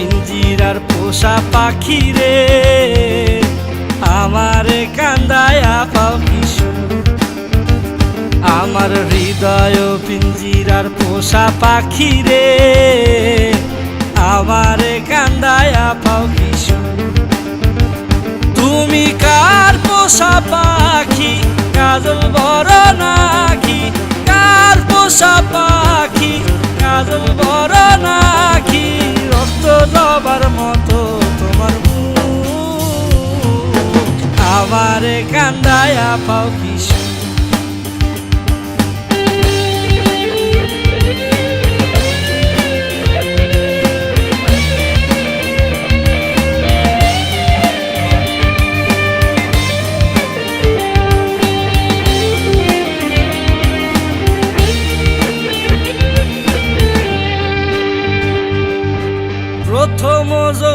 পিঞ্জিরার পোষা পাখি রে। আমারে কান্দায়া পাও কিশোর। আমার হৃদয় পিঞ্জিরার পোষা পাখি রে। আমারে কান্দায়া পাও কিশোর। তুমি কার পোষা পাখি? কাজল বড় নাকি? কার পোষা পাখি? কাজল বড় না জবার মতো তোমার আবার কান্দায় পাও কিশু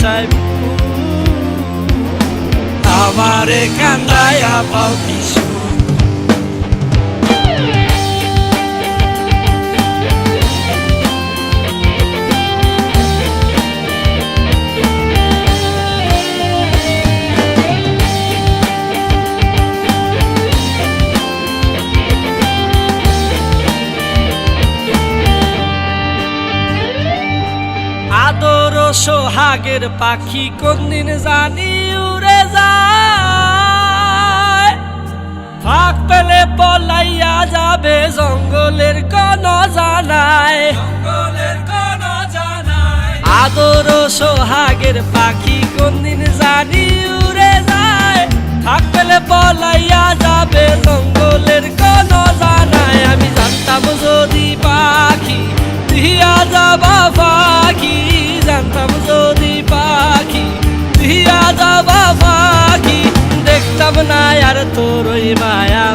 আশায় আমারে কান্দায়া পাও কিছু সোহাগের পাখি কোনদিন জানি উড়ে যায়। ফাঁক পেলে পলাইয়া যাবে জঙ্গলের কোন জানায় আদর সোহাগের পাখি কোনদিন জানি উড়ে যায়। ফাঁক পেলে পলাইয়া যাবে জঙ্গলের কোন জানায় আমি জানতাম যদি পাখি দিয়া যাবা পাখি জানতাম যদি পাখি দিয়া যাবা পাখি, দেখতাম না আর তোর ওই মায়া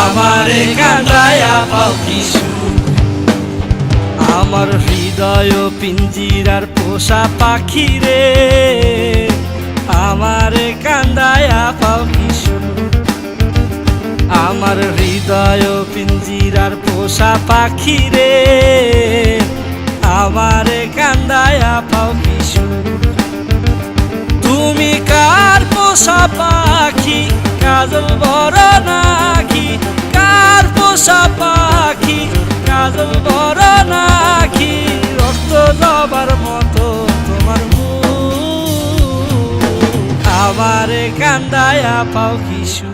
আমারে কান্দায়া পাও কিছু আমার হৃদয় পিঞ্জিরার পোষা পাখি রে। আমারে কান্দায়া পাও কিছু আমার হৃদয় পিঞ্জিরার পোষা পাখি রে। আমারে কান্দায়া পাও কিছু তুমি কার পোষা পাখি? কাজল বড় নাকি? কার পোষা পাখি? কাজল বড় নাকি? রক্ত জবার মতো তোমার আমারে কান্দায়া পাও কিছু